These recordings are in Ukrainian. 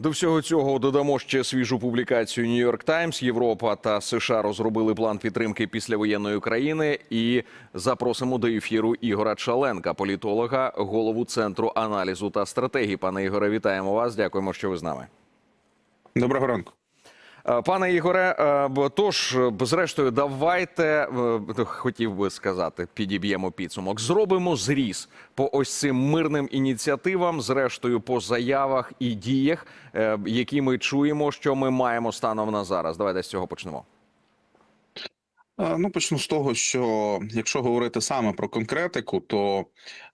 До всього цього додамо ще свіжу публікацію Нью-Йорк Таймс. Європа та США розробили план підтримки післявоєнної України і запросимо до ефіру Ігора Чаленка, політолога, голову центру аналізу та стратегії. Пане Ігоре, вітаємо вас. Дякуємо, що ви з нами. Доброго ранку. Е, Пане Ігоре, е, тож, зрештою, давайте е, хотів би сказати, підіб'ємо підсумок. Зробимо зріз по ось цим мирним ініціативам, зрештою, по заявах і діях, які ми чуємо, що ми маємо станом на зараз. Давайте з цього почнемо. Ну, почну з того, що якщо говорити саме про конкретику, то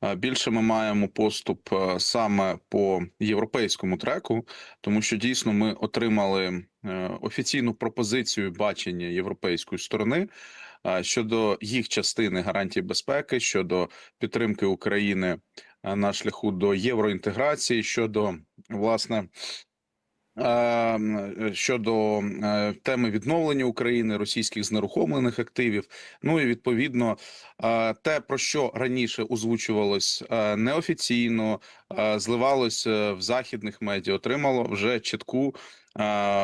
е, більше ми маємо поступ е, саме по європейському треку, тому що дійсно ми отримали е, офіційну пропозицію бачення європейської сторони щодо їх частини гарантій безпеки, щодо підтримки України на шляху до євроінтеграції, щодо власне. Е, Щодо е, теми відновлення України, російських знерухомлених активів, ну і відповідно е, те, про що раніше озвучувалось неофіційно, зливалось в західних медіа, отримало вже чітку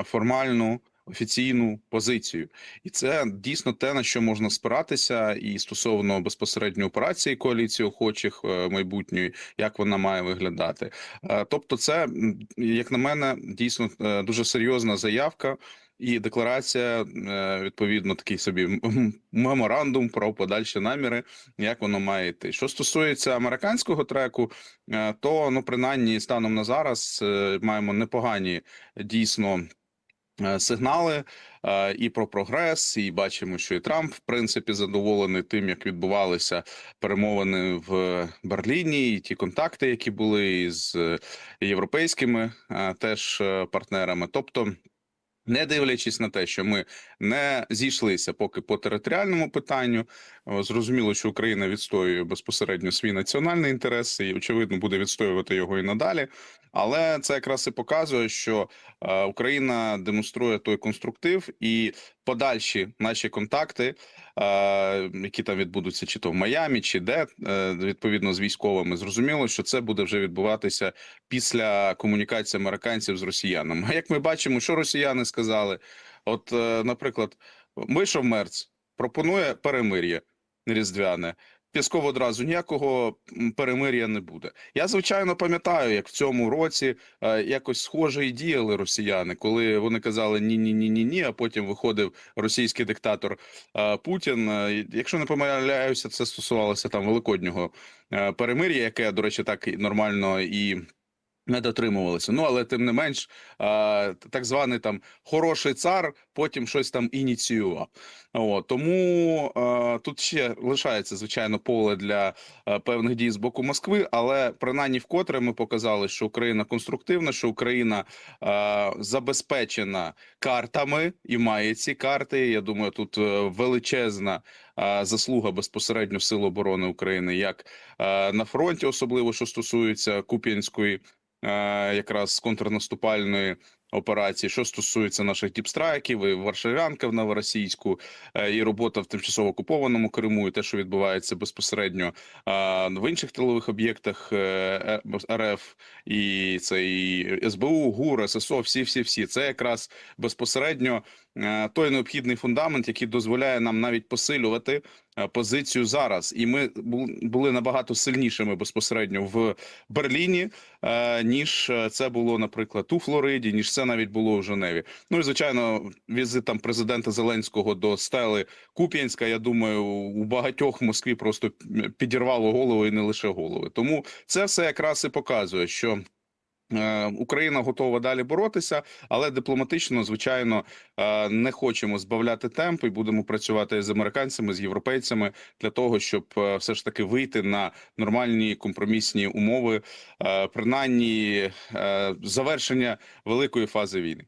формальну офіційну позицію, і це дійсно те, на що можна спиратися, і стосовно безпосередньо операції коаліції охочих е, майбутньої, як вона має виглядати. Е, Тобто, це як на мене дійсно е, дуже серйозна заявка. І декларація, відповідно, такий собі меморандум про подальші наміри, як воно має йти. Що стосується американського треку, то ну принаймні станом на зараз маємо непогані дійсно сигнали е, і про прогрес, і бачимо, що і Трамп в принципі задоволений тим, як відбувалися перемовини в Берліні, і ті контакти, які були з європейськими е, теж е, партнерами. Тобто. Не дивлячись на те, що ми не зійшлися поки по територіальному питанню, зрозуміло, що Україна відстоює безпосередньо свій національний інтерес і очевидно буде відстоювати його і надалі. Але це якраз і показує, що е, Україна демонструє той конструктив і подальші наші контакти, е, які там відбудуться, чи то в Майамі, чи де е, відповідно з військовими. Зрозуміло, що це буде вже відбуватися після комунікації американців з росіянами. Як ми бачимо, що росіяни сказали? От, е, наприклад, вийшов Мерц, пропонує перемир'я різдвяне. Пісков одразу ніякого перемир'я не буде. Я звичайно пам'ятаю, як в цьому році е, якось схоже і діяли росіяни, коли вони казали ні, ні, ні, ні, ні. А потім виходив російський диктатор е, Путін. Якщо не помиляюся, це стосувалося там великоднього перемир'я, яке, до речі, так нормально і. Не дотримувалися. Ну але тим не менш, так званий там хороший цар потім щось там ініціював. О, тому е, тут ще лишається звичайно поле для е, певних дій з боку Москви, але принаймні вкотре ми показали, що Україна конструктивна, що Україна е, забезпечена картами і має ці карти. Я думаю, тут е, величезна е, заслуга безпосередньо Сил оборони України, як е, на фронті, особливо що стосується Куп'янської якраз контрнаступальної операції. Що стосується наших діпстрайків, і Варшавянка в Новоросійську, е, і робота в тимчасово окупованому Криму, і те, що відбувається безпосередньо е, в інших тилових об'єктах е, е, РФ, і це і СБУ, ГУР, ССО, всі, всі, всі. Це якраз безпосередньо е, той необхідний фундамент, який дозволяє нам навіть посилювати е, позицію зараз. І ми були набагато сильнішими безпосередньо в Берліні, е, ніж е, це було, наприклад, у Флориді, ніж це навіть було в Женеві. Ну і звичайно, візит там президента Зеленського до стели Куп'янська. Я думаю, у багатьох в Москві просто підірвало голову і не лише голови. Тому це все якраз і показує, що. Е, Україна готова далі боротися, але дипломатично, звичайно, е, не хочемо збавляти темп і будемо працювати з американцями, з європейцями для того, щоб е, все ж таки вийти на нормальні компромісні умови, принаймні завершення великої фази війни.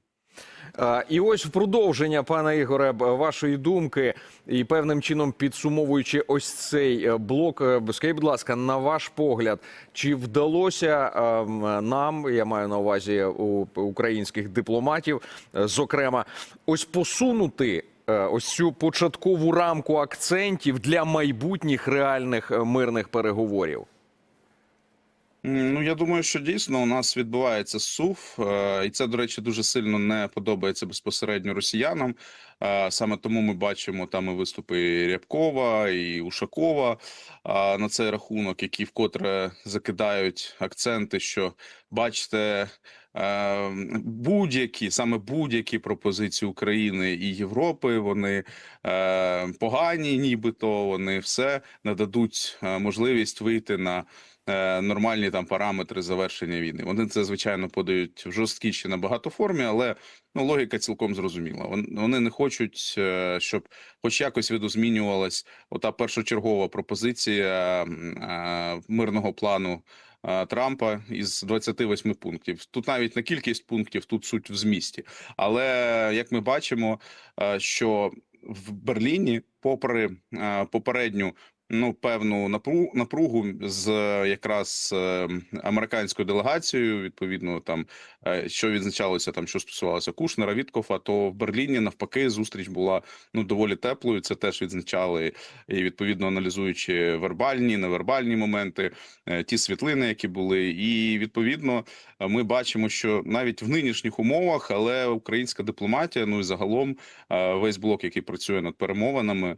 Е, І ось в продовження, пане Ігоре, вашої думки, і певним чином підсумовуючи ось цей е, блок, е, скажіть, будь ласка, на ваш погляд, чи вдалося нам, я маю на увазі українських дипломатів, зокрема, ось посунути. Ось цю початкову рамку акцентів для майбутніх реальних мирних переговорів. Ну, я думаю, що дійсно у нас відбувається сув, е, і це, до речі, дуже сильно не подобається безпосередньо росіянам. Е, Саме тому ми бачимо там і виступи Рябкова і Ушакова на цей рахунок, які вкотре закидають акценти, що бачите. е, Будь-які саме будь-які пропозиції України і Європи, вони е, погані, нібито вони все нададуть е, можливість вийти на е, нормальні там параметри завершення війни. Вони це звичайно подають в жорсткіші набагато формі, але ну логіка цілком зрозуміла. Вони не хочуть, е, щоб хоч якось видозмінювалась ота першочергова пропозиція е, мирного плану. е, Трампа із 28 пунктів. Тут навіть не кількість пунктів, тут суть в змісті. Але як ми бачимо, е, що в Берліні, попри е, попередню ну певну напру- напругу з е, якраз е, американською делегацією, відповідно, там е, що відзначалося, там що стосувалося Кушнера, Віткофа, то в Берліні навпаки зустріч була ну доволі теплою. Це теж відзначали і відповідно аналізуючи вербальні, невербальні моменти, ті світлини, які були, і відповідно ми бачимо, що навіть в нинішніх умовах, але українська дипломатія, ну і загалом весь блок, який працює над перемовинами,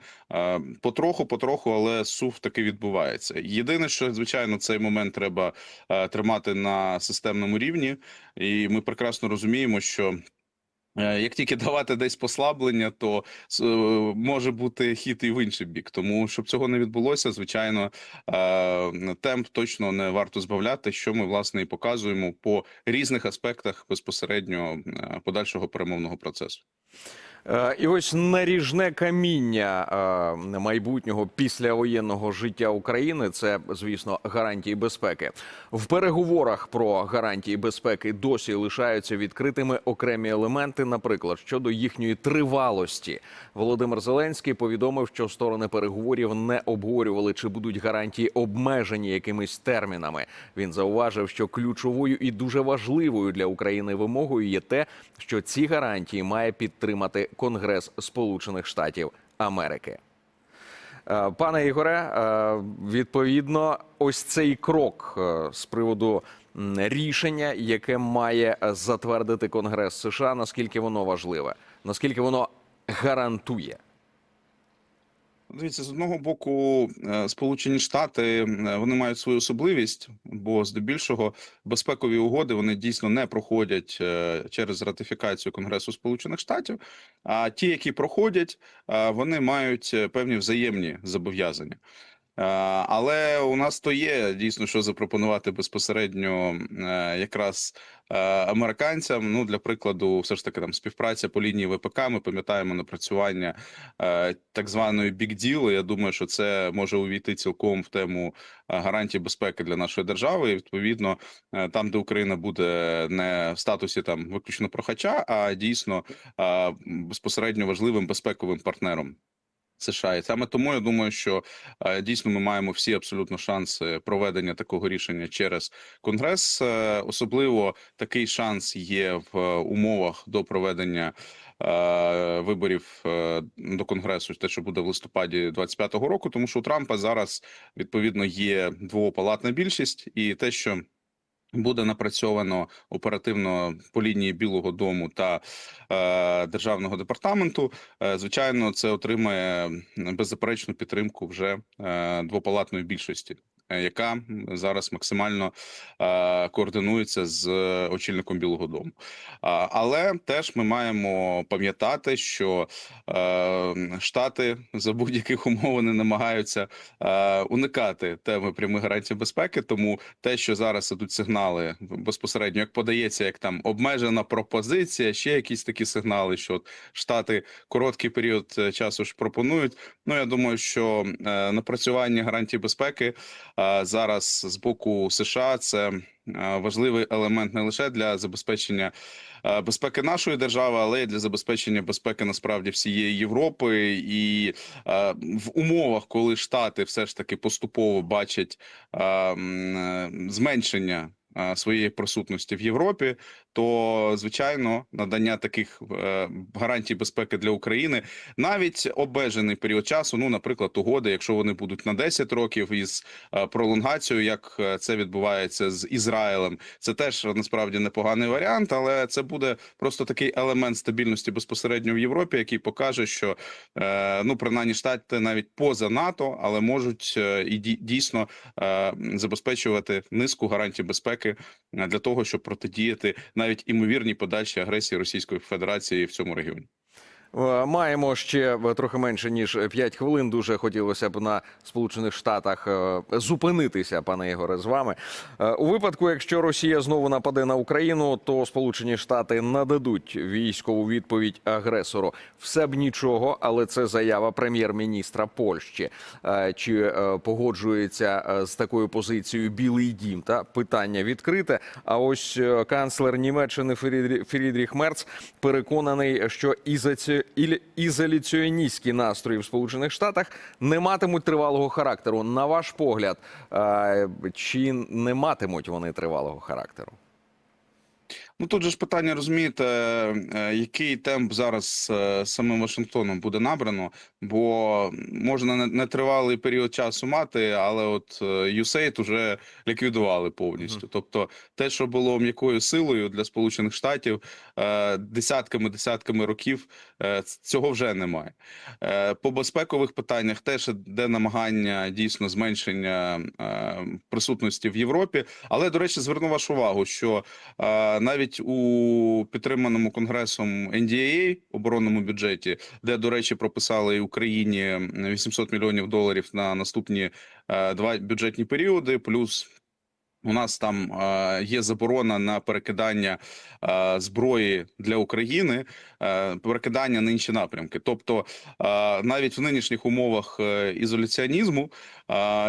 потроху, потроху, але сув таки відбувається. Єдине, що звичайно, цей момент треба е, тримати на системному рівні, і ми прекрасно розуміємо, що. е, Як тільки давати десь послаблення, то е, може бути хід і в інший бік. Тому щоб цього не відбулося, звичайно, темп точно не варто збавляти, що ми власне і показуємо по різних аспектах безпосередньо подальшого перемовного процесу. Е, І ось наріжне каміння е, майбутнього післявоєнного життя України це, звісно, гарантії безпеки. В переговорах про гарантії безпеки досі лишаються відкритими окремі елементи, наприклад, щодо їхньої тривалості. Володимир Зеленський повідомив, що сторони переговорів не обговорювали, чи будуть гарантії обмежені якимись термінами. Він зауважив, що ключовою і дуже важливою для України вимогою є те, що ці гарантії має підтримати Конгрес Сполучених Штатів Америки. Е, Пане Ігоре, е, відповідно, ось цей крок е, з приводу рішення, яке має затвердити Конгрес США, наскільки воно важливе, наскільки воно гарантує. Дивіться, з одного боку, е, Сполучені Штати е, вони мають свою особливість, бо здебільшого безпекові угоди вони дійсно не проходять е, через ратифікацію Конгресу Сполучених Штатів. А ті, які проходять, вони мають певні взаємні зобов'язання. Е, Але у нас то є дійсно що запропонувати безпосередньо е, якраз е, американцям. Ну для прикладу, все ж таки там співпраця по лінії ВПК. Ми пам'ятаємо напрацювання так званої бік-ділу. Я думаю, що це може увійти цілком в тему гарантій безпеки для нашої держави. І відповідно, там, де Україна буде не в статусі там виключно прохача, а дійсно безпосередньо важливим безпековим партнером. США і саме тому я думаю, що е, дійсно ми маємо всі абсолютно шанси проведення такого рішення через конгрес. Е, Особливо такий шанс є в е, умовах до проведення виборів до конгресу, те, що буде в листопаді 25-го року, тому що у Трампа зараз відповідно є двопалатна більшість, і те, що Буде напрацьовано оперативно по лінії Білого Дому та е, державного департаменту. Е, звичайно, це отримає беззаперечну підтримку вже е, двопалатної більшості, яка зараз максимально е, координується з очільником Білого Дому. Але теж ми маємо пам'ятати, що е, Штати за будь-яких умов вони намагаються е, уникати теми прямих гарантій безпеки, тому те, що зараз ідуть сигнали безпосередньо, як подається, як там обмежена пропозиція, ще якісь такі сигнали, що от Штати короткий період е, часу ж пропонують. Ну я думаю, що е, напрацювання гарантій безпеки е, зараз з боку США це е, важливий елемент не лише для забезпечення е, безпеки нашої держави, але й для забезпечення безпеки насправді всієї Європи. І е, в умовах, коли Штати все ж таки поступово бачать зменшення своєї присутності в Європі, то звичайно надання таких е, гарантій безпеки для України навіть обмежений період часу. Ну, наприклад, угоди, якщо вони будуть на 10 років із е, пролонгацією, як е, це відбувається з Ізраїлем, це теж насправді непоганий варіант, але це буде просто такий елемент стабільності безпосередньо в Європі, який покаже, що е, ну принаймні штати навіть поза НАТО, але можуть е, і дійсно е, забезпечувати низку гарантій безпеки е, для того, щоб протидіяти навіть імовірній подальшій агресії Російської Федерації в цьому регіоні. Е, Маємо ще е, трохи менше ніж 5 хвилин. Дуже хотілося б на Сполучених Штатах е, зупинитися, пане Ігоре, з вами. Е, У випадку, якщо Росія знову нападе на Україну, то Сполучені Штати нададуть військову відповідь агресору. Все б нічого, але це заява прем'єр-міністра Польщі. Е, Чи е, погоджується е, з такою позицією Білий Дім? Та питання відкрите. А ось е, канцлер Німеччини Фрідрі- Фрідріх Мерц переконаний, що ізоці- ілі- ізоляціоністські настрої в Сполучених Штатах не матимуть тривалого характеру. На ваш погляд, е, чи не матимуть вони тривалого характеру? Ну тут же ж питання розумієте, е, який темп зараз е, самим Вашингтоном буде набрано, бо можна нетривалий період часу мати, але от е, USAID уже ліквідували повністю. Тобто, те, що було м'якою силою для Сполучених Штатів е, десятками десятками років, е, цього вже немає. Е, По безпекових питаннях теж йде намагання дійсно зменшення е, присутності в Європі. Але до речі, зверну вашу увагу, що е, навіть у підтриманому конгресом NDAA, оборонному бюджеті, де, до речі, прописали Україні 800 мільйонів доларів на наступні е, два бюджетні періоди, плюс. У нас там є заборона на перекидання зброї для України, е, перекидання на інші напрямки. Тобто, навіть в нинішніх умовах е, ізоляціонізму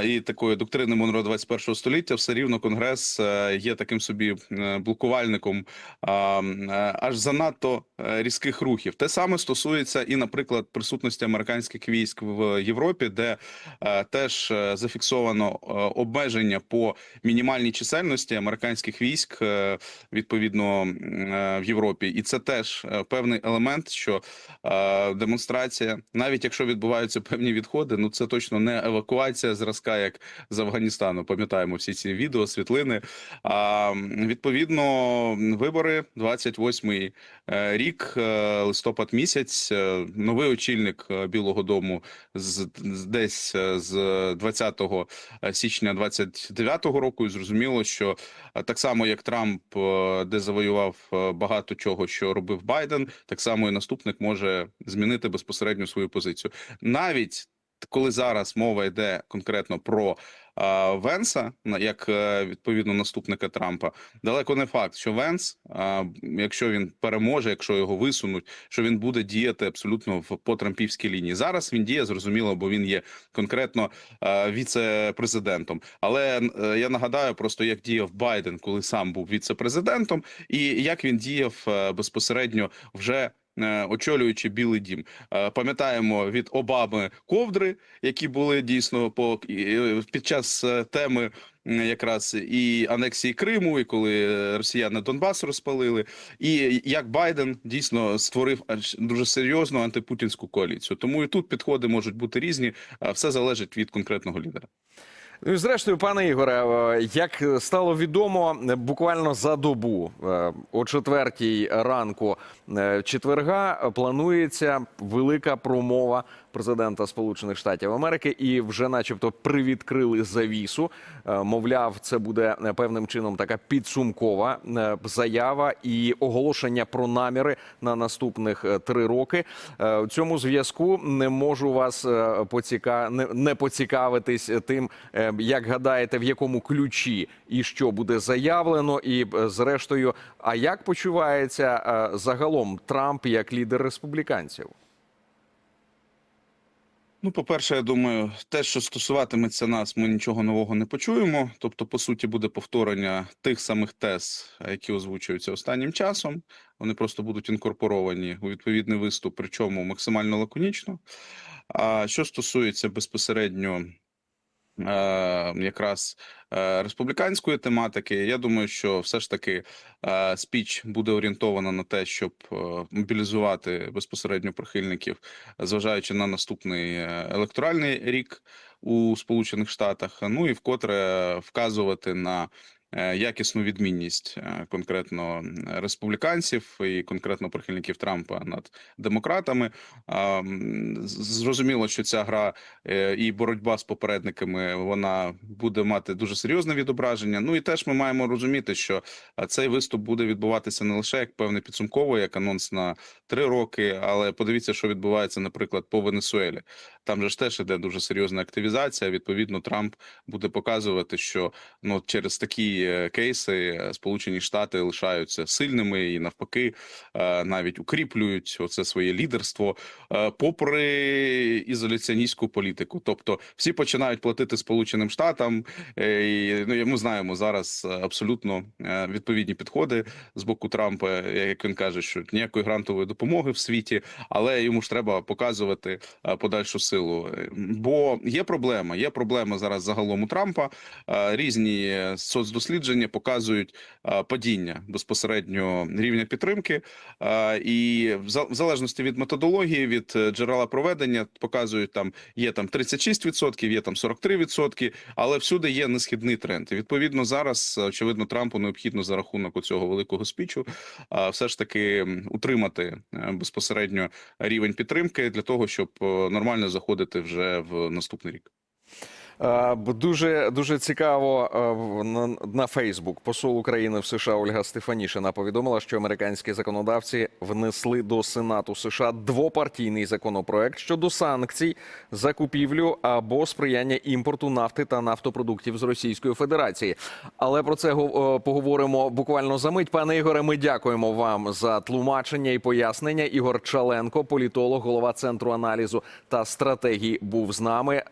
і такої доктрини Монро 21 століття, все рівно Конгрес е, є таким собі блокувальником аж занадто різких рухів. Те саме стосується і, наприклад, присутності американських військ в Європі, де теж зафіксовано обмеження по мінімальній чисельності американських військ е, відповідно е, в Європі, і це теж е, певний елемент, що демонстрація, навіть якщо відбуваються певні відходи, ну це точно не евакуація зразка, як з Афганістану. Пам'ятаємо всі ці відео, світлини. А відповідно, вибори 28-й е, рік, листопад місяць. Новий очільник Білого Дому з десь з 20 січня 29-го року. І зрозуміло, що е, так само як Трамп, е, де завоював е, багато чого, що робив Байден, так само і наступник може змінити безпосередньо свою позицію. Навіть коли зараз мова йде конкретно про е, Венса, як е, відповідно наступника Трампа, далеко не факт, що Венс, е, якщо він переможе, якщо його висунуть, що він буде діяти абсолютно в по трампівській лінії. Зараз він діє зрозуміло, бо він є конкретно віце-президентом. Але е, я нагадаю просто, як діяв Байден, коли сам був віце-президентом, і як він діяв е, безпосередньо вже. Е, Очолюючи Білий Дім, Е, пам'ятаємо від Обами ковдри, які були дійсно по під час е, теми якраз і анексії Криму, і коли росіяни Донбас розпалили, і як Байден дійсно створив дуже серйозну антипутінську коаліцію. Тому і тут підходи можуть бути різні. Все залежить від конкретного лідера. Ну і зрештою, пане Ігоре, е, як стало відомо, буквально за добу е, о четвертій ранку е, четверга планується велика промова президента Сполучених Штатів Америки, і вже, начебто, привідкрили завісу. Е, Мовляв, це буде е, певним чином така підсумкова е, заява і оголошення про наміри на наступних три роки. У цьому зв'язку не можу вас поціка... не- поцікавитись тим, як гадаєте, в якому ключі і що буде заявлено, і зрештою, а як почувається загалом Трамп як лідер республіканців? Ну, по-перше, я думаю, те, що стосуватиметься нас, ми нічого нового не почуємо. Тобто, по суті, буде повторення тих самих тез, які озвучуються останнім часом. Вони просто будуть інкорпоровані у відповідний виступ, причому максимально лаконічно. А що стосується безпосередньо е, якраз е, республіканської тематики. Я думаю, що все ж таки е, спіч буде орієнтована на те, щоб е, мобілізувати безпосередньо прихильників, зважаючи на наступний електоральний рік у Сполучених Штатах. Ну і вкотре вказувати на якісну відмінність е, конкретно республіканців і конкретно прихильників Трампа над демократами. Зрозуміло, що ця гра е, і боротьба з попередниками вона буде мати дуже серйозне відображення. Ну і теж ми маємо розуміти, що цей виступ буде відбуватися не лише як певне підсумковий, як анонс на три роки, але подивіться, що відбувається, наприклад, по Венесуелі. Там же ж теж іде дуже серйозна активізація. Відповідно, Трамп буде показувати, що ну через такі е, кейси е, Сполучені Штати лишаються сильними і навпаки е, навіть укріплюють оце своє лідерство, попри ізоляціоністську політику. Тобто всі починають платити Сполученим Штатам, і ну ми знаємо зараз абсолютно відповідні підходи з боку Трампа, як він каже, що ніякої грантової допомоги в світі, але йому ж треба показувати подальшу силу. Бо є проблема. Є проблема зараз загалом у Трампа. Різні е, соцдослідження показують падіння безпосередньо рівня підтримки, і в залежності від методології, від е, джерела проведення показують там є там 36%, є там 43%, але всюди є несхідний тренд. І відповідно зараз очевидно Трампу необхідно за рахунок цього великого спічу все ж таки утримати е, безпосередньо рівень підтримки для того, щоб е, нормально заходити вже в наступний рік. Е, Дуже дуже цікаво е, на, Фейсбук. Посол України в США Ольга Стефанішина повідомила, що американські законодавці внесли до Сенату США двопартійний законопроект щодо санкцій, закупівлю або сприяння імпорту нафти та нафтопродуктів з Російської Федерації. Але про це е, поговоримо буквально за мить. Пане Ігоре, ми дякуємо вам за тлумачення і пояснення. Ігор Чаленко, політолог, голова центру аналізу та стратегії, був з нами.